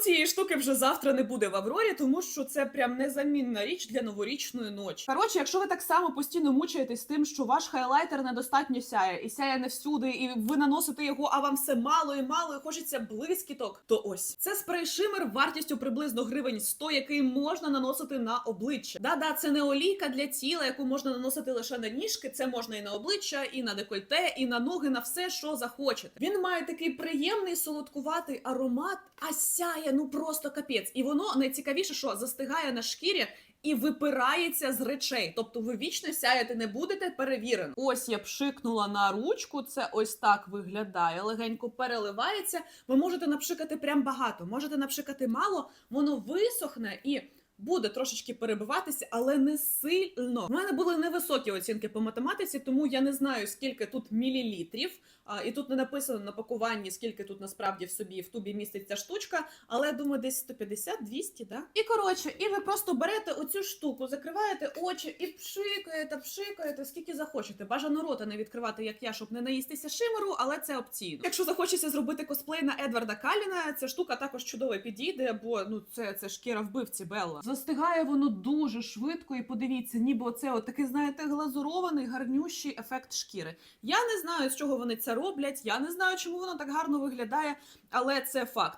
цієї штуки вже завтра не буде в Аврорі, тому що це прям незамінна річ для новорічної ночі. Коротше, якщо ви так само постійно мучаєтесь тим, що ваш хайлайтер недостатньо сяє, і сяє не всюди, і ви наносите його, а вам все мало і мало, і хочеться блискіток, то ось це спрей шимер вартістю приблизно гривень 100, який можна наносити на обличчя. Да-да, це не олійка для тіла, яку можна наносити лише на ніжки. Це можна і на обличчя, і на декольте, і на ноги, на все, що захочете. Він має такий приємний солодкуватий аромат, а сяє ну просто капець. І воно найцікавіше, що застигає на шкірі. І випирається з речей, тобто ви вічно сяяти не будете, перевірено. Ось я пшикнула на ручку. Це ось так виглядає. Легенько переливається. Ви можете напшикати прям багато, можете напшикати мало, воно висохне і буде трошечки перебиватися, але не сильно. У мене були невисокі оцінки по математиці, тому я не знаю, скільки тут мілілітрів. А, і тут не написано на пакуванні, скільки тут насправді в собі в тубі міститься штучка, але я думаю, десь 150-200, да? І коротше, і ви просто берете оцю штуку, закриваєте очі і пшикаєте, пшикаєте, скільки захочете. Бажано рота не відкривати, як я, щоб не наїстися шимеру, але це опційно. Якщо захочеться зробити косплей на Едварда Каліна, ця штука також чудово підійде, бо ну це, це шкіра вбивці Белла. Застигає воно дуже швидко, і подивіться, ніби оце от такий, знаєте, глазурований, гарнющий ефект шкіри. Я не знаю, з чого вони це роблять. Я не знаю, чому воно так гарно виглядає, але це факт.